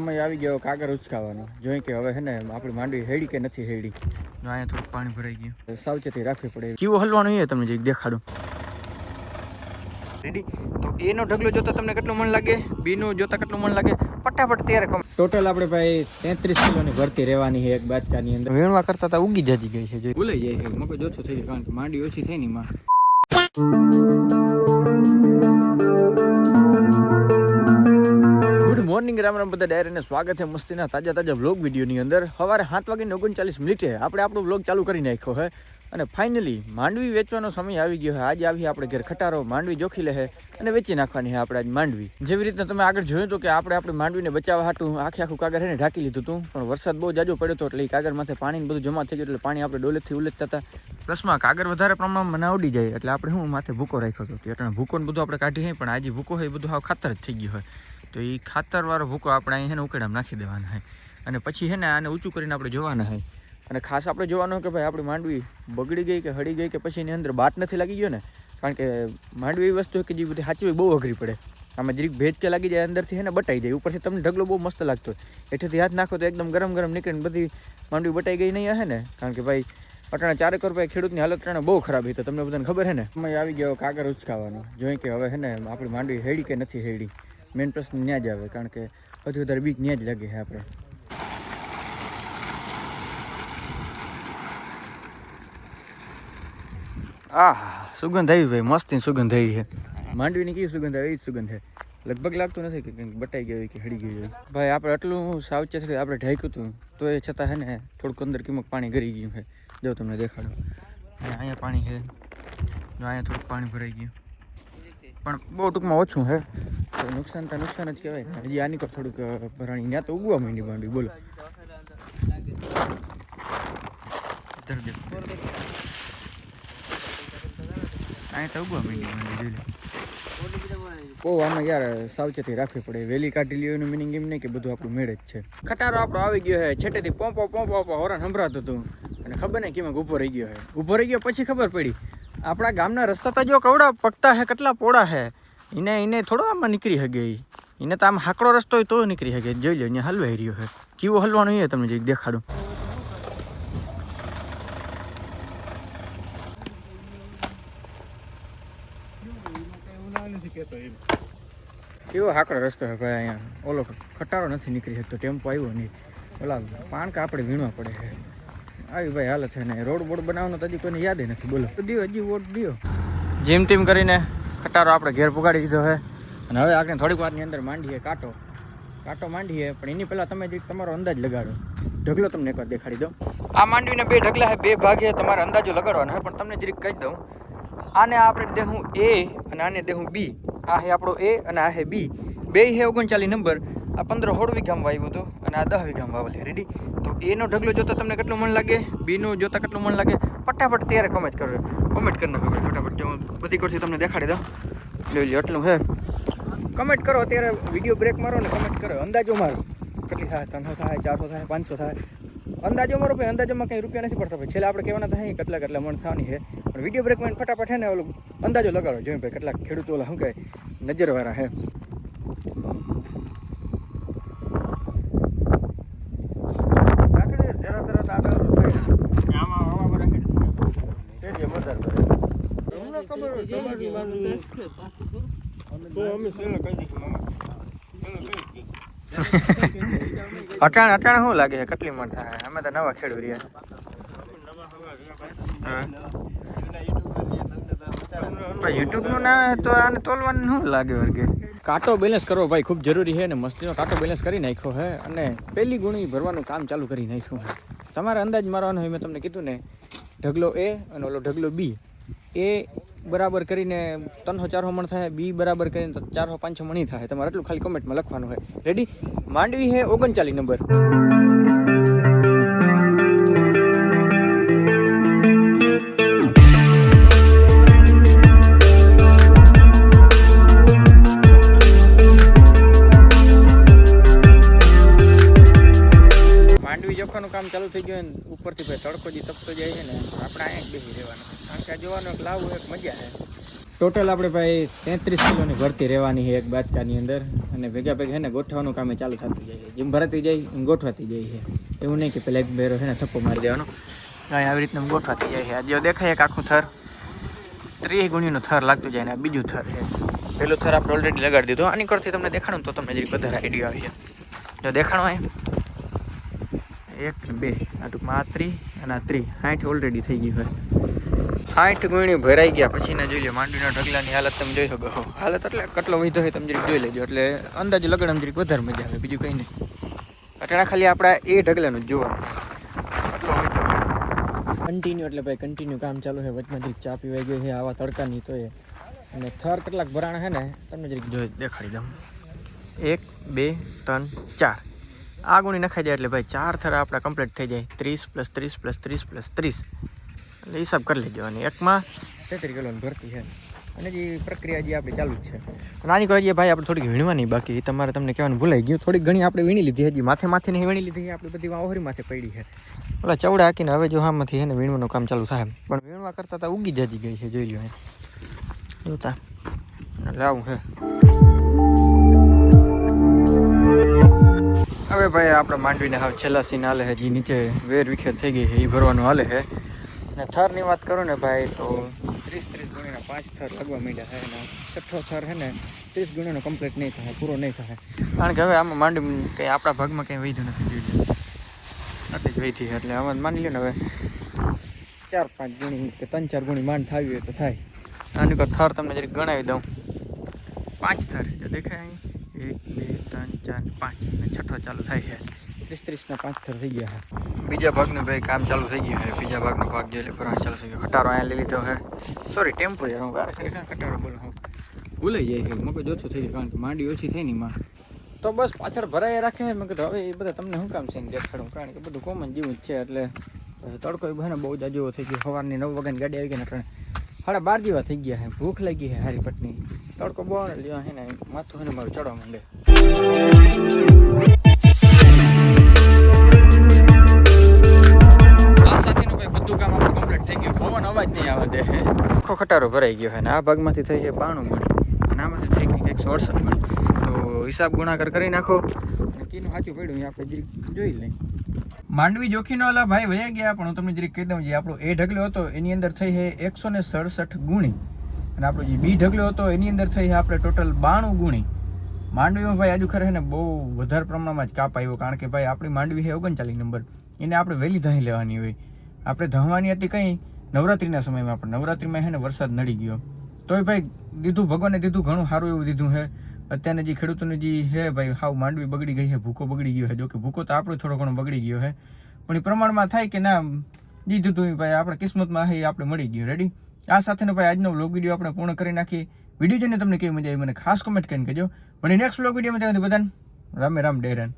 સમય આવી ગયો કાગર ઉચકાવાનો. જોઈ કે હવે છે ને આપણી માંડવી હેડી કે નથી હેડી જો અહીંયા થોડું પાણી ભરાઈ ગયું. સાવચેતી રાખવી પડે. કેવું હલવાનું એ તમને જરીક દેખાડું. રેડી તો એનો ઢગલો જોતા તમને કેટલું મન લાગે? બીનું જોતા કેટલું મન લાગે? ફટાફટ ત્યારે કમ ટોટલ આપણે ભાઈ તેત્રીસ કિલોની ભરતી રહેવાની છે એક બાચકાની અંદર. વેણવા કરતા તા ઉગી જતી ગઈ છે ભૂલાઈ જાય છે મગજ ઓછું થઈ ગયું કારણ કે માંડી ઓછી થઈ ની માં મોર્નિંગ રામ રામ બધા ડાયરીને સ્વાગત છે મસ્તીના તાજા તાજા વ્લોગ વિડીયોની અંદર. સવારે સાત વાગીને ઓગણચાલીસ મિનિટે આપણે આપણો વ્લોગ ચાલુ કરી નાખ્યો છે અને ફાઇનલી માંડવી વેચવાનો સમય આવી ગયો છે આજે આવી આપણે ઘેર ખટારો, માંડવી જોખી લે અને વેચી નાખવાની છે આપણે આજ માંડવી. જેવી રીતે તમે આગળ જોયું હતું કે આપણે આપણે માંડવીને બચાવવા હાટું આખે આખું કાગર એને ઢાંકી લીધું હતું પણ વરસાદ બહુ જાજો પડ્યો હતો એટલે એ કાગર માથે પાણી બધું જમા થઈ ગયું એટલે પાણી આપણે ડોલેથી ઉલેચતા હતા. પ્લસમાં કાગર વધારે પ્રમાણમાં મને આવડી જાય એટલે આપણે હું માથે ભૂકો રાખ્યો હતો. એટલે ભૂકોને બધું આપણે કાઢી નહીં પણ આજે ભૂકો હોય બધું હાવ ખાતર જ થઈ ગયું હોય તો એ ખાતરવાળો ભૂકો આપણે અહીં એને ઉકેડામાં નાખી દેવાના હોય અને પછી હે ને આને ઊંચું કરીને આપણે જોવાના હોય અને ખાસ આપણે જોવાનું કે ભાઈ આપણી માંડવી બગડી ગઈ કે હળી ગઈ કે પછી એની અંદર બાટ નથી લાગી ગયો ને? કારણ કે માંડવી એવી વસ્તુ કે જે બધી સાચવી બહુ અઘરી પડે. આમાં જરીક ભેજ કે લાગી જાય અંદરથી હે ને બટાઈ જાય. ઉપરથી તમને ઢગલો બહુ મસ્ત લાગતો હોય. એટલેથી હાથ નાખો તો એકદમ ગરમ ગરમ નીકળીને બધી માંડવી બટાઈ ગઈ નહીં હે ને? કારણ કે ભાઈ અટાણા ચારેક રૂપિયા ખેડૂતની હાલત અટાણે બહુ ખરાબ હતી. તમને બધાને ખબર છે ને? સમય આવી ગયો કાગર ઉચકાવાનો. જોઈ કે હવે હે ને આપણી માંડવી હેડી કે નથી હેડી મેઇન પ્રશ્ન ત્યાં જ આવે કારણ કે સૌથી વધારે બીક ત્યાં જ લાગે છે આપણે. આ સુગંધ આવી ભાઈ મસ્તી સુગંધ આવી છે. માંડવીની કેવી સુગંધ આવે એ જ સુગંધ છે. લગભગ લાગતું નથી કે કંઈક બટાઈ ગયું કે હળી ગયું હોય. ભાઈ આપણે આટલું સાવચેત છે આપણે ઢાંક્યું હતું તો એ છતાં છે ને થોડુંક અંદર કિંમત પાણી ગરી ગયું છે. જો તમને દેખાડો. અહીંયા પાણી છે. જો અહીંયા થોડુંક પાણી ભરાઈ ગયું. પણ બહુ ટૂંકમાં ઓછું હે. તો નુકસાન તો નુકસાન જ કહેવાય. હજી આની પર થોડુંક ભરાણી. ત્યાં તો ઉગવા માંડી માંડી બોલો. અહીંયા તો ઉગવા માંડી બહુ આમાં યાર સાવચેતી રાખવી પડે. વહેલી કાઢી લ્યો, એનું મિનિંગ એમ નહીં કે બધું આપણું મેળે જ છે. ખટારો આપણો આવી ગયો છે છેટેથી પોંપો પોંપો પોંપો. હોરન સંભળાતું હતું અને ખબર નહીં કેમાં ઊભો રહી ગયો છે ઊભો રહી ગયો પછી ખબર પડી. આપણા ગામના રસ્તા તો જો કવડા પગતા હે, કેટલા પોળા હે. એને એને થોડો આમાં નીકળી શકે. એને તો આમ હાકડો રસ્તો હોય તો નીકળી શકે જોઈ લો, અહીંયા હલવાઈ રહ્યો છે કેવો હલવાનું એ તમને જઈ દેખાડું. કેવો હાકડો રસ્તો છે ભાઈ અહીંયા. ઓલો ખટારો નથી નીકળી શકતો, ટેમ્પો આવ્યો નહીં. ઓલા પાન કાપડે વીણવા પડે છે આવી ભાઈ હાલત છે ને, રોડ બોડ બનાવવાનો તો હજી કોઈને યાદ નથી. બોલો. દિયો, હજી વોટ દિયો. જેમ તેમ કરીને ખટારો આપણે ઘેર પુગાડી દીધો છે. અને હવે આગળ થોડીક વારની અંદર માંડીએ કાંટો. કાંટો માંડીએ, પણ એની પહેલાં તમે જે તમારો અંદાજ લગાડો. ઢગલો તમને એકવાર દેખાડી દઉં. આ માંડવીને બે ઢગલા છે, બે ભાગે તમારે અંદાજો લગાડવાનો છે, પણ તમને જરીક કહી દઉં. આને આપણે દેહું એ અને આને દેહું બી. આ હે આપણો એ અને આ હે બી. બે હે ઓગણચાલીસ નંબર. આ પંદર સોળ વીઘામાં વાવ્યું હતું અને આ દહ વીઘામાં વાવેલ. રેડી તો એનો ઢગલો જોતા તમને કેટલું મન લાગે? બીનું જોતા કેટલું મન લાગે? ફટાફટ ત્યારે કમેન્ટ કરો. કમેન્ટ કરી નાખો ફટાફટ. હું બધી કોરથી તમને દેખાડી દઉં. જોઈ લો એટલું હે કમેન્ટ કરો ત્યારે વીડિયો બ્રેક મારો ને કમેન્ટ કરો. અંદાજો મારો. કેટલી થાય? ત્રણસો થાય, ચારસો થાય, પાંચસો થાય? અંદાજો મારો ભાઈ, અંદાજોમાં કંઈ રૂપિયા નથી પડતા ભાઈ. છેલ્લે આપણે કહેવાના થાય કેટલા કેટલા મણ થવાની છે. પણ વીડિયો બ્રેકમાં ફટાફટ હે ને, ઓલું અંદાજો લગાડો. જોઈએ ભાઈ, કેટલા ખેડૂતો ઓલા શું કહે? નજરવાળા હે અટાણ અટાણ શું લાગે છે કેટલી મણ થાય અમે તો નવા ખેડૂત રહ્યા યુટ્યુબનું ના તો આને તોલવાનું શું લાગે વર્ગે કાંટો બેલેન્સ કરવો ભાઈ ખૂબ જરૂરી છે અને મસ્તીનો કાંટો બેલેન્સ કરી નાખ્યો છે અને પહેલી ગુણી ભરવાનું કામ ચાલુ કરી નાખ્યું છે તમારે અંદાજ મારવાનો હોય મેં તમને કીધું ને ઢગલો એ અને ઓલો ઢગલો બી. એ બરાબર કરીને ત્રણસો ચારસો મણ થાય, બી બરાબર કરીને ચારસો પાંચસો મણી થાય. તમારે એટલું ખાલી કોમેન્ટમાં લખવાનું હોય. રેડી માંડવી છે ઓગણચાલીસ નંબર માંડવી જોખાનું કામ ચાલુ થઈ ગયું ઉપરથી ભાઈ તડકો જે તપતો જાય છે ને, આપણે અહીંયા જ બેસી રહેવાનું. કારણ કે આ જોવાનો એક લાવું, એક મજા છે. ટોટલ આપણે ભાઈ તેત્રીસ કિલોની ભરતી રહેવાની છે એક બાચકાની અંદર. અને ભેગા ભેગા ને ગોઠવાનું કામે ચાલુ થતું જાય છે. જેમ ભરાતી જાય, એમ ગોઠવાતી જાય છે. એવું નહીં કે પેલા એક બેરો છે ને, થપ્પો મારી દેવાનો. કાંઈ આવી રીતના ગોઠવાતી જાય છે. આ દેખાય એક આખું થર. ત્રીસ ગુણીનું થર લાગતું જાય ને, આ બીજું થર છે. પેલું થર આપણે ઓલરેડી લગાડી દીધો. આની કરતી તમને દેખાડું તો તમને જે વધારે આઈડિયા આવી છે જો દેખાણો હોય એક, બે, આ ટૂંકમાં આ ત્રી અને આ ત્રી. સાઠ ઓલરેડી થઈ ગયું હોય. સાઠ ગુણી ભરાઈ ગયા. પછી ના જોઈ લો, માંડવીના ઢગલાની હાલત તમે જોઈ શકો. હાલત એટલે કેટલો વધ્યો હોય તમે જોઈ લેજો. એટલે અંદાજે લગડમ જરીક વધારે મજા આવે, બીજું કંઈ નહીં. અટાણા ખાલી આપણા એ ઢગલાનું જ જોવાનું. કેટલો વધ્યો કન્ટિન્યુ એટલે ભાઈ કન્ટિન્યુ કામ ચાલુ છે. વચમાં જરીક ચા પીવાઈ ગઈ છે, આવા તડકાની તો એ. અને થર કેટલાક ભરાણા છે ને, તમને જરીક જોઈ દેખાડી દઉં. એક, બે, ત્રણ, ચાર. આ ગુણી નખાઈ જાય એટલે ભાઈ ચાર થરા આપણા કમ્પ્લીટ થઈ જાય. ત્રીસ પ્લસ ત્રીસ પ્લસ ત્રીસ પ્લસ ત્રીસ. એટલે હિસાબ કરી લેજો. અને એકમાં તેત્રીસ કિલોની ભરતી છે. અને જે પ્રક્રિયા જે આપણી ચાલુ જ છે. નાની કરી ભાઈ આપણે થોડીક વીણવાની બાકી. તમારે તમને કહેવાનું ભૂલાઈ ગયું. થોડીક ઘણી આપણે વીણી લીધી હજી. માથે માથે નહીં વીણી લીધી. આપણી બધી ઓહરી માથે પડી છે. એટલે ચવડા હાકીને હવે જો હામાંથી છે ને વીણવાનું કામ ચાલુ થાય પણ વીણવા કરતાં તો ઉગી જતી ગઈ છે. જોઈ લો. જોતા. એટલે આવું છે ભાઈ આપણે માંડવીને હાવ છેલ્લા સીન હાલે છે જે નીચે વેર વિખેર થઈ ગઈ છે એ ભરવાનું હાલે છે અને થરની વાત કરું ને ભાઈ, તો ત્રીસ ત્રીસ ગુણીના પાંચ થર લાગવા માંડ્યા છે અને છઠ્ઠો થર છે ને ત્રીસ ગુણીનો કમ્પ્લીટ નહીં થાય, પૂરો નહીં થાય. કારણ કે હવે આમાં માંડવી કંઈ આપણા ભાગમાં કંઈ વૈધું નથી, જોઈ આટલી જ વૈધી એટલે આમાં માની લ્યો ને હવે. ચાર પાંચ ગુણી કે ત્રણ ચાર ગુણી માંડ થાવી હોય તો થાય. આની કોઈ થર તમને જરીક ગણાવી દઉં. પાંચ થર દેખાય એક, બે ચાર પાંચ અને છઠ્ઠો ચાલુ થાય છે. ત્રીસ ત્રીસના પાંચ થર થઈ ગયા છે. બીજા ભાગનું ભાઈ કામ ચાલુ થઈ ગયું છે. બીજા ભાગનો ભાગ જે એટલે ભરવાનું ચાલુ થઈ ગયો. ખટારો અહીંયા લઈ લીધો છે. સોરી ટેમ્પો યાર હું વારે ખરેખર ખટારો બોલું હું. ભૂલાઈ જાય છે મગજ ઓછું થઈ જાય કારણ કે માંડી ઓછી થઈ ની માં તો બસ પાછળ ભરાઈ રાખે છે મેં કીધું હવે એ બધા તમને શું કામ છે ને દેખાડું? કારણ કે બધું કોમન જેવું જ છે એટલે તડકો એ બહાને બહુ જાજો થઈ ગયો. સવારની નવ વાગ્યાની ગાડી આવી ગઈ ને એટલે સાડા બાર જેવા થઈ ગયા છે. ભૂખ લાગી છે હારી પટની તડકો બહુ લ્યો હે ને માથું ને મારું ચડવા માંડે. આ સાથેનું ભાઈ બધું કામ આપણું થઈ ગયું. પવન અવાજ નહીં આવવા દે. આખો ખટારો ભરાઈ ગયો છે ને આ ભાગમાંથી થઈ છે બાણું મળી અને આમાંથી થઈ ગઈ એકસો અડસઠ મળી તો હિસાબ ગુણાકાર કરી નાખો. અને કીનું સાચું પડ્યું આપણે જરીક જોઈ લઈએ. માંડવી જોખીનો ઓલા ભાઈ વયા ગયા પણ હું તમને જરીક કહી દઉં જે આપણો એ ઢગલો હતો એની અંદર થઈ છે એકસો ને સડસઠ ગુણી. અને આપણો જે બી ઢગલો હતો, એની અંદર થઈ આપણે ટોટલ બાણું ગુણી. માંડવીમાં ભાઈ આજુ ખરે ને બહુ વધારે પ્રમાણમાં જ કાપ આવ્યો, કારણ કે ભાઈ આપણી માંડવી છે ઓગણચાલીસ નંબર. એને આપણે વહેલી ધહી લેવાની હોય. આપણે ધહવાની હતી કંઈ નવરાત્રિના સમયમાં આપણે નવરાત્રિમાં છે ને વરસાદ નડી ગયો. તોય ભાઈ દીધું, ભગવાને દીધું, ઘણું સારું એવું દીધું છે. અત્યારના જે ખેડૂતોને જે છે ભાઈ, હાવ માંડવી બગડી ગઈ છે, ભૂકો બગડી ગયો છે. જો કે ભૂકો તો આપણો થોડો ઘણો બગડી ગયો છે. પણ એ પ્રમાણમાં થાય કે ના દીધું તું ભાઈ આપણે કિસ્મતમાં એ આપણે મળી ગયું. રેડી આ સાથેનો ભાઈ આજનો વ્લોગ વીડિયો આપણે પૂર્ણ કરી નાખીએ. વીડિયો જોઈને તમને કેવી મજા આવી, મને ખાસ કોમેન્ટ કરીને કહેજો. મને નેક્સ્ટ વ્લોગ વિડીયોમાં ત્યાં બધાને રામે રામ ડેરન